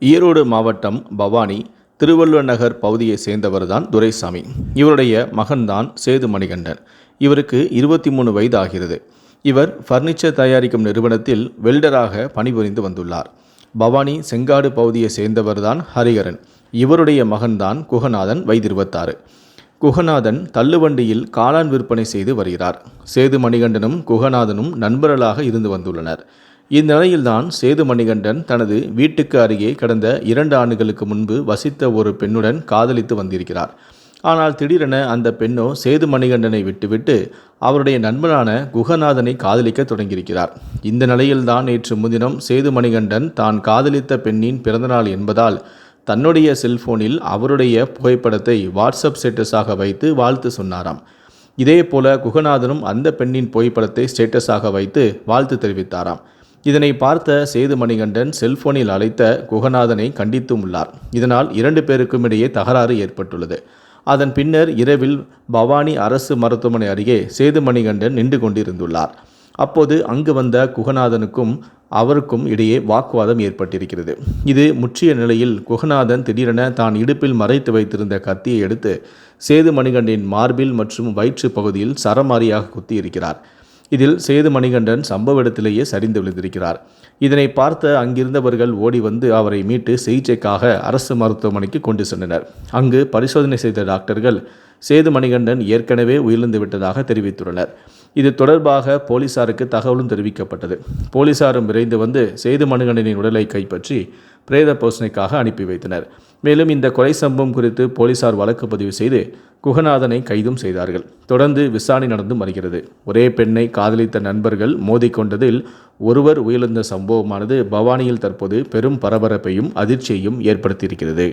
ஈரோடு மாவட்டம் பவானி திருவள்ளுவர் நகர் பகுதியை சேர்ந்தவர்தான் துரைசாமி. இவருடைய மகன்தான் சேது மணிகண்டன். இவருக்கு இருபத்தி மூணு வயது ஆகிறது இவர் ஃபர்னிச்சர் தயாரிக்கும் நிறுவனத்தில் வெல்டராக பணிபுரிந்து வந்துள்ளார். பவானி செங்காடு பகுதியை சேர்ந்தவர்தான் ஹரிகரன். இவருடைய மகன்தான் குகநாதன் வயது இருபத்தாறு குகநாதன் தள்ளுவண்டியில் காளான் விற்பனை செய்து வருகிறார். சேது மணிகண்டனும் குகநாதனும் நண்பர்களாக இருந்து வந்துள்ளனர். இந்நிலையில்தான் சேது மணிகண்டன் தனது வீட்டுக்கு அருகே கடந்த இரண்டு ஆண்டுகளுக்கு முன்பு வசித்த ஒரு பெண்ணுடன் காதலித்து வந்திருக்கிறார். ஆனால் திடீரென அந்த பெண்ணோ சேது மணிகண்டனை விட்டுவிட்டு அவருடைய நண்பனான குகநாதனை காதலிக்க தொடங்கியிருக்கிறார். இந்த நிலையில்தான் நேற்று முன்தினம் சேது மணிகண்டன் தான் காதலித்த பெண்ணின் பிறந்தநாள் என்பதால் தன்னுடைய செல்போனில் அவருடைய புகைப்படத்தை வாட்ஸ்அப் ஸ்டேட்டஸாக வைத்து வாழ்த்து சொன்னாராம். இதே போல குகநாதனும் அந்த பெண்ணின் புகைப்படத்தை ஸ்டேட்டஸாக வைத்து வாழ்த்து தெரிவித்தாராம். இதனை பார்த்த சேது மணிகண்டன் செல்போனில் அழைத்த குகநாதனை கண்டித்தும் உள்ளார். இதனால் இரண்டு பேருக்கும் இடையே தகராறு ஏற்பட்டுள்ளது. அதன் பின்னர் இரவில் பவானி அரசு மருத்துவமனை அருகே சேது மணிகண்டன் நின்று கொண்டிருந்துள்ளார். அப்போது அங்கு வந்த குகநாதனுக்கும் அவருக்கும் இடையே வாக்குவாதம் ஏற்பட்டிருக்கிறது. இது முற்றிய நிலையில் குகநாதன் திடீரென தான் இடுப்பில் மறைத்து வைத்திருந்த கத்தியை எடுத்து சேது மணிகண்டின் மார்பில் மற்றும் வயிற்று பகுதியில் சரமாரியாக குத்தியிருக்கிறார். இதில் சேது மணிகண்டன் சம்பவ இடத்திலேயே சரிந்து விழுந்திருக்கிறார். இதனை பார்த்த அங்கிருந்தவர்கள் ஓடி வந்து அவரை மீட்டு சிகிச்சைக்காக அரசு மருத்துவமனைக்கு கொண்டு சென்றனர். அங்கு பரிசோதனை செய்த டாக்டர்கள் சேது மணிகண்டன் ஏற்கனவே உயிரிழந்து விட்டதாக தெரிவித்துள்ளனர். இது தொடர்பாக போலீசாருக்கு தகவலும் தெரிவிக்கப்பட்டது. போலீசாரும் விரைந்து வந்து சேது மணிகண்டனின் உடலை கைப்பற்றி பிரேத பரிசோதனைக்காக அனுப்பி வைத்தனர். மேலும் இந்த கொலை சம்பவம் குறித்து போலீசார் வழக்கு பதிவு செய்து குகநாதனை கைதும் செய்தார்கள். தொடர்ந்து விசாரணை நடந்து வருகிறது. ஒரே பெண்ணை காதலித்த நண்பர்கள் மோதிக்கொண்டதில் ஒருவர் உயிரிழந்த சம்பவமானது பவானியில் தற்போது பெரும் பரபரப்பையும் அதிர்ச்சியையும் ஏற்படுத்தியிருக்கிறது.